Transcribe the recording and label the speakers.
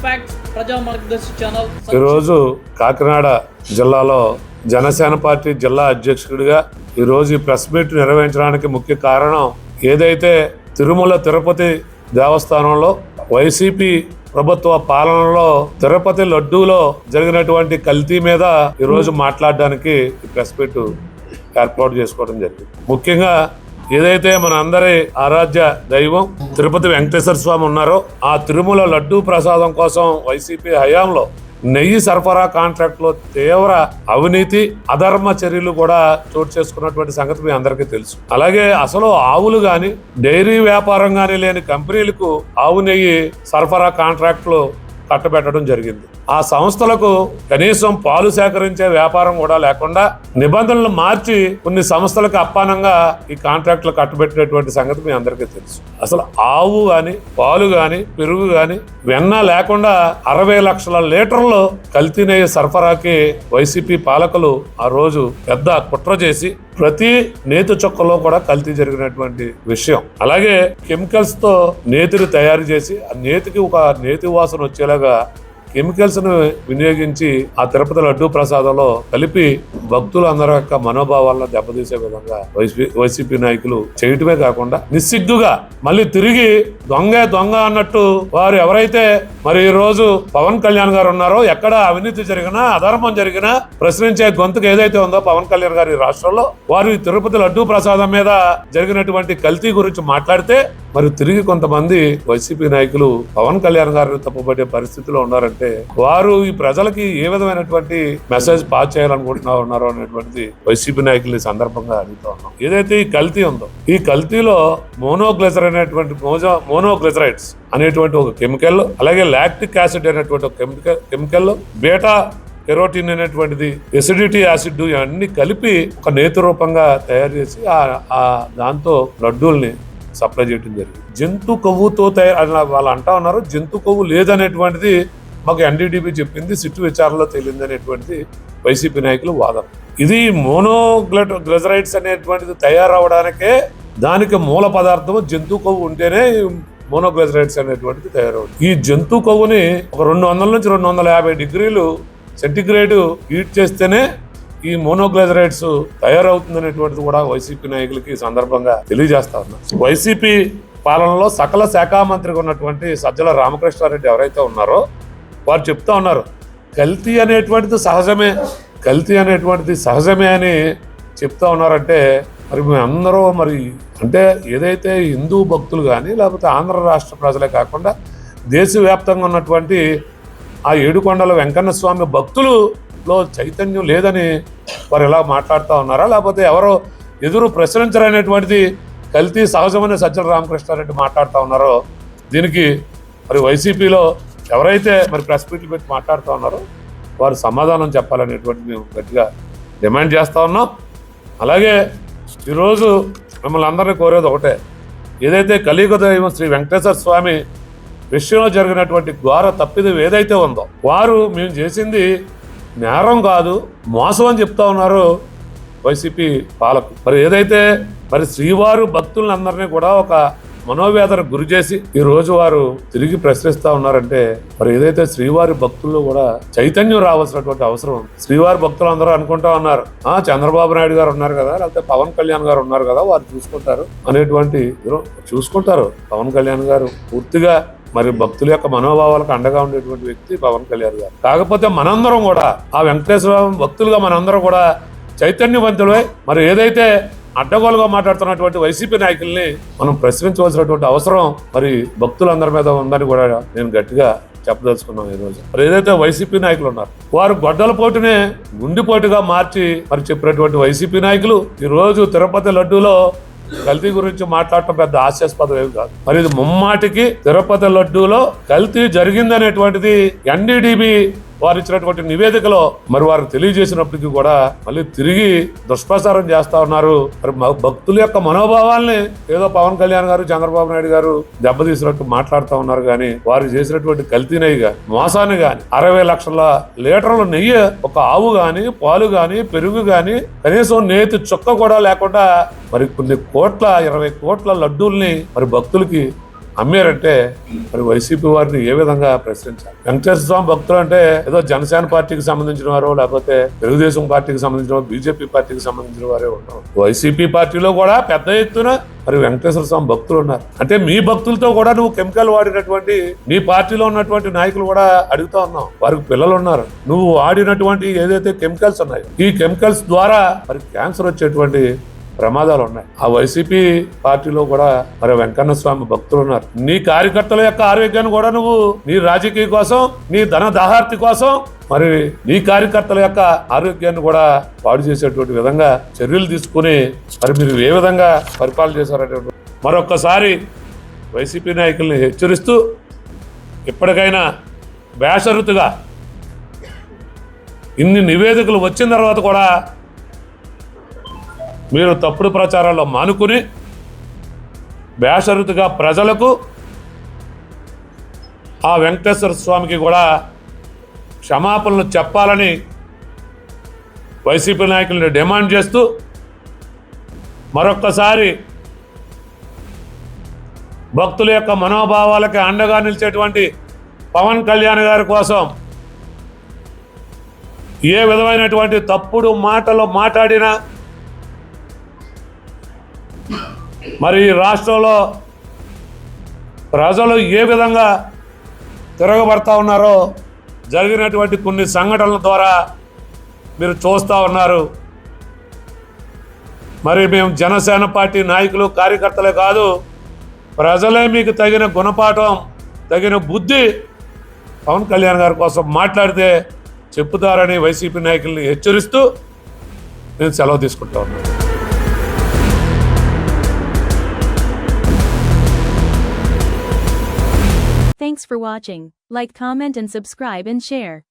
Speaker 1: Facts ప్రజా మార్గదర్శి channel
Speaker 2: ఈరోజు కాకినాడ జిల్లాలో జనసేన పార్టీ జిల్లా అధ్యక్షుడిగా ఈరోజు ఈ ప్రెస్ మీట్ నిర్వహించడానికి ముఖ్య కారణం ఏదైతే తిరుమల తిరుపతి దేవస్థానంలో వైసీపీ ప్రభుత్వ పాలనలో తిరుపతి లడ్డూలో జరిగినటువంటి కల్తీ మీద ఈరోజు మాట్లాడడానికి ఈ ప్రెస్ మీట్ ఏర్పాటు చేసుకోవడం జరిగింది. ముఖ్యంగా ఏదైతే మన అందరి ఆరాధ్య దైవం తిరుపతి వెంకటేశ్వర స్వామి ఉన్నారో ఆ తిరుమల లడ్డూ ప్రసాదం కోసం వైసీపీ హయాంలో నెయ్యి సరఫరా కాంట్రాక్ట్లో తీవ్ర అవినీతి అధర్మ చర్యలు కూడా చోటు చేసుకున్నటువంటి సంగతి మీ అందరికీ తెలుసు. అలాగే అసలు ఆవులు గాని డైరీ వ్యాపారం గాని లేని కంపెనీలకు ఆవు నెయ్యి సరఫరా కాంట్రాక్ట్లు కట్టబెట్టడం జరిగింది. ఆ సంస్థలకు కనీసం పాలు సేకరించే వ్యాపారం కూడా లేకుండా నిబంధనలు మార్చి కొన్ని సంస్థలకు అప్పానంగా ఈ కాంట్రాక్టులు కట్టబెట్టినటువంటి సంగతి మీ అందరికీ తెలుసు. అసలు ఆవు కానీ పాలు కానీ పెరుగు కానీ వెన్న లేకుండా అరవై లక్షల లీటర్లు కల్తీనయ్య సరఫరాకి వైసీపీ పాలకులు ఆ రోజు పెద్ద కుట్ర చేసి ప్రతి నేతి చొక్కలో కూడా కల్తీ జరిగినటువంటి విషయం. అలాగే కెమికల్స్తో నేతిని తయారు చేసి ఆ నేతికి ఒక నేతి వాసన వచ్చేలాగా కెమికల్స్ను వినియోగించి ఆ తిరుపతి లడ్డూ ప్రసాదంలో కలిపి భక్తులు అందరి యొక్క మనోభావాలను దెబ్బతీసే విధంగా వైసీపీ వైసీపీ నాయకులు చేయటమే కాకుండా నిస్సిగ్గుగా మళ్ళీ తిరిగి దొంగ దొంగ అన్నట్టు వారు ఎవరైతే మరి ఈ రోజు పవన్ కళ్యాణ్ గారు ఉన్నారో ఎక్కడ అవినీతి జరిగినా అధర్మం జరిగినా ప్రశ్నించే గొంతుకు ఏదైతే ఉందో పవన్ కళ్యాణ్ గారి రాష్ట్రంలో వారు ఈ తిరుపతి లడ్డూ ప్రసాదం మీద జరిగినటువంటి కల్తీ గురించి మాట్లాడితే మరి తిరిగి కొంతమంది వైసీపీ నాయకులు పవన్ కళ్యాణ్ గారిని తప్పుపట్టే పరిస్థితిలో ఉన్నారంటే వారు ఈ ప్రజలకి ఏ విధమైనటువంటి మెసేజ్ పాస్ చేయాలనుకుంటున్నా ఉన్నారో అనేటువంటిది వైసీపీ నాయకులు ఈ సందర్భంగా అడుగుతా ఉన్నాం. ఏదైతే ఈ కల్తీ ఉందో ఈ కల్తీలో మోనోగ్లెజర్ అనేటువంటి మోజో మోనోగ్లెజరైడ్స్ అనేటువంటి ఒక కెమికల్ అలాగే లాక్టిక్ యాసిడ్ అనేటువంటి ఒక కెమికల్ కెమికల్ బేటా కెరోటిన్ అనేటువంటిది ఎసిడిటీ యాసిడ్ ఇవన్నీ కలిపి ఒక నేత రూపంగా తయారు చేసి ఆ దాంతో లడ్డూల్ని సప్లై చేయడం జరిగింది. జంతు కొవ్వుతో తయారు వాళ్ళు అంటా ఉన్నారు జంతు కొవ్వు లేదనేటువంటిది మాకు ఎన్డీడీపీ చెప్పింది సిట్టు విచారణలో తేలింది అనేటువంటిది వైసీపీ నాయకులు వాదన. ఇది మోనోగ్లెట్ గ్లెజరైడ్స్ అనేటువంటిది తయారవడానికే దానికి మూల పదార్థము జంతు కొవ్వు ఉంటేనే మోనోగ్లెజరైడ్స్ అనేటువంటిది తయారవుతుంది. ఈ జంతు కొవ్వుని ఒక రెండు వందల నుంచి రెండు వందల యాభై డిగ్రీలు సెంటిగ్రేడ్ హీట్ చేస్తేనే ఈ మోనోగ్లైజరైడ్స్ తయారవుతుందనేటువంటిది కూడా వైసీపీ నాయకులకి ఈ సందర్భంగా తెలియజేస్తా ఉన్నా. వైసీపీ పాలనలో సకల శాఖ మంత్రిగా ఉన్నటువంటి సజ్జల రామకృష్ణారెడ్డి ఎవరైతే ఉన్నారో వారు చెప్తా ఉన్నారు కల్తీ అనేటువంటిది సహజమే కల్తీ అనేటువంటిది సహజమే అని చెప్తా ఉన్నారంటే మరి మేమందరూ మరి అంటే ఏదైతే హిందూ భక్తులు కానీ లేకపోతే ఆంధ్ర రాష్ట్ర ప్రజలే కాకుండా దేశవ్యాప్తంగా ఉన్నటువంటి ఆ ఏడుకొండల వెంకన్న స్వామి భక్తులు భక్తులులో చైతన్యం లేదని వారు ఎలా మాట్లాడుతూ ఉన్నారా? లేకపోతే ఎవరో ఎదురు ప్రశ్నించరనేటువంటిది కల్తీ సహజమైన సజ్జల రామకృష్ణారెడ్డి మాట్లాడుతూ ఉన్నారో దీనికి మరి వైసీపీలో ఎవరైతే మరి ప్రెస్ మీట్లు పెట్టి మాట్లాడుతూ ఉన్నారో వారు సమాధానం చెప్పాలనేటువంటి మేము గట్టిగా డిమాండ్ చేస్తూ ఉన్నాం. అలాగే ఈరోజు మిమ్మల్ని అందరినీ కోరేది ఒకటే ఏదైతే కలియుగ దైవం శ్రీ వెంకటేశ్వర స్వామి విషయంలో జరిగినటువంటి ఘోర తప్పిదం ఏదైతే ఉందో వారు మేము చేసింది నేరం కాదు మోసం అని చెప్తా ఉన్నారు వైసీపీ పాలకు మరి ఏదైతే మరి శ్రీవారు భక్తులందరినీ కూడా ఒక మనోవేదన గురి చేసి ఈ రోజు వారు తిరిగి ప్రశ్నిస్తా ఉన్నారంటే మరి ఏదైతే శ్రీవారి భక్తుల్లో కూడా చైతన్యం రావాల్సినటువంటి అవసరం శ్రీవారి భక్తులు అందరూ అనుకుంటా ఉన్నారు ఆ చంద్రబాబు నాయుడు గారు ఉన్నారు కదా లేకపోతే పవన్ కళ్యాణ్ గారు ఉన్నారు కదా వారు చూసుకుంటారు అనేటువంటి చూసుకుంటారు. పవన్ కళ్యాణ్ గారు పూర్తిగా మరి భక్తుల యొక్క మనోభావాలకు అండగా ఉండేటువంటి వ్యక్తి పవన్ కళ్యాణ్ గారు. కాకపోతే మనందరం కూడా ఆ వెంకటేశ్వర భక్తులుగా మనందరం కూడా చైతన్యవంతులై మరి ఏదైతే అడ్డగోలుగా మాట్లాడుతున్నటువంటి వైసీపీ నాయకుల్ని మనం ప్రశ్నించవలసినటువంటి అవసరం మరి భక్తులందరి మీద ఉందని కూడా నేను గట్టిగా చెప్పదలుచుకున్నాం ఈరోజు. మరి ఏదైతే వైసీపీ నాయకులు ఉన్నారు వారు గొడ్డల పోటునే గుండెపోటుగా మార్చి మరి చెప్పినటువంటి వైసీపీ నాయకులు ఈ రోజు తిరుపతి లడ్డూలో కల్తీ గురించి మాట్లాడటం పెద్ద హాస్యాస్పదం ఏమి కాదు. మరి ఇది ముమ్మాటికి తిరుపతి లడ్డూలో కల్తీ జరిగిందనేటువంటిది ఎన్డీడీబీ వారు ఇచ్చినటువంటి నివేదికలో మరి వారు తెలియజేసినప్పటికీ కూడా మళ్ళీ తిరిగి దుష్ప్రచారం చేస్తా ఉన్నారు. మరి భక్తుల యొక్క మనోభావాల్ని ఏదో పవన్ కళ్యాణ్ గారు చంద్రబాబు నాయుడు గారు దెబ్బతీసినట్టు మాట్లాడుతూ ఉన్నారు కానీ వారు చేసినటువంటి కల్తీ నెయ్యి గాని మోసాన్ని గాని అరవై లక్షల లీటర్ల నెయ్యి ఒక ఆవు గాని పాలు గాని పెరుగు గాని కనీసం నేతి చుక్క కూడా లేకుండా మరి కొన్ని కోట్ల ఇరవై కోట్ల లడ్డూల్ని మరి భక్తులకి అమ్మారంటే మరి వైసీపీ వారిని ఏ విధంగా ప్రశ్నించాలి? వెంకటేశ్వర స్వామి భక్తులు అంటే ఏదో జనసేన పార్టీకి సంబంధించిన వారో లేకపోతే తెలుగుదేశం పార్టీకి సంబంధించిన బీజేపీ పార్టీకి సంబంధించిన వారే ఉన్నారు వైసీపీ పార్టీలో కూడా పెద్ద ఎత్తున మరి వెంకటేశ్వర స్వామి భక్తులు ఉన్నారు. అంటే మీ భక్తులతో కూడా నువ్వు కెమికల్ వాడినటువంటి నీ పార్టీలో ఉన్నటువంటి నాయకులు కూడా అడుగుతా ఉన్నావు వారికి పిల్లలు ఉన్నారు. నువ్వు వాడినటువంటి ఏదైతే కెమికల్స్ ఉన్నాయో ఈ కెమికల్స్ ద్వారా మరి క్యాన్సర్ వచ్చేటువంటి ప్రమాదాలు ఉన్నాయి. ఆ వైసీపీ పార్టీలో కూడా మరి వెంకన్న స్వామి భక్తులు ఉన్నారు. నీ కార్యకర్తల యొక్క ఆరోగ్యాన్ని కూడా నువ్వు నీ రాజకీయ కోసం నీ ధన దాహార్తి కోసం మరి నీ కార్యకర్తల యొక్క ఆరోగ్యాన్ని కూడా పాడు చేసేటువంటి విధంగా చర్యలు తీసుకుని మరి మీరు ఏ విధంగా పరిపాలన చేశారనేటువంటి మరొక్కసారి వైసీపీ నాయకుల్ని హెచ్చరిస్తూ ఇప్పటికైనా బేషరతుగా ఇన్ని నివేదికలు వచ్చిన తర్వాత కూడా మీరు తప్పుడు ప్రచారాల్లో మానుకుని బేషరతుగా ప్రజలకు ఆ వెంకటేశ్వర స్వామికి కూడా క్షమాపణలు చెప్పాలని వైసీపీ నాయకులను డిమాండ్ చేస్తూ మరొక్కసారి భక్తుల యొక్క మనోభావాలకి అండగా నిలిచేటువంటి పవన్ కళ్యాణ్ గారి కోసం ఏ విధమైనటువంటి తప్పుడు మాటలు మాట్లాడినా మరి ఈ రాష్ట్రంలో ప్రజలు ఏ విధంగా తిరగబడతా ఉన్నారో జరిగినటువంటి కొన్ని సంఘటనల ద్వారా మీరు చూస్తూ ఉన్నారు. మరి మేము జనసేన పార్టీ నాయకులు కార్యకర్తలే కాదు ప్రజలే మీకు తగిన గుణపాఠం తగిన బుద్ధి పవన్ కళ్యాణ్ గారి కోసం మాట్లాడితే చెప్పుతారని వైసీపీ నాయకుల్ని హెచ్చరిస్తూ నేను సెలవు తీసుకుంటా ఉన్నాను.
Speaker 3: Thanks for watching. Like, comment and subscribe and share.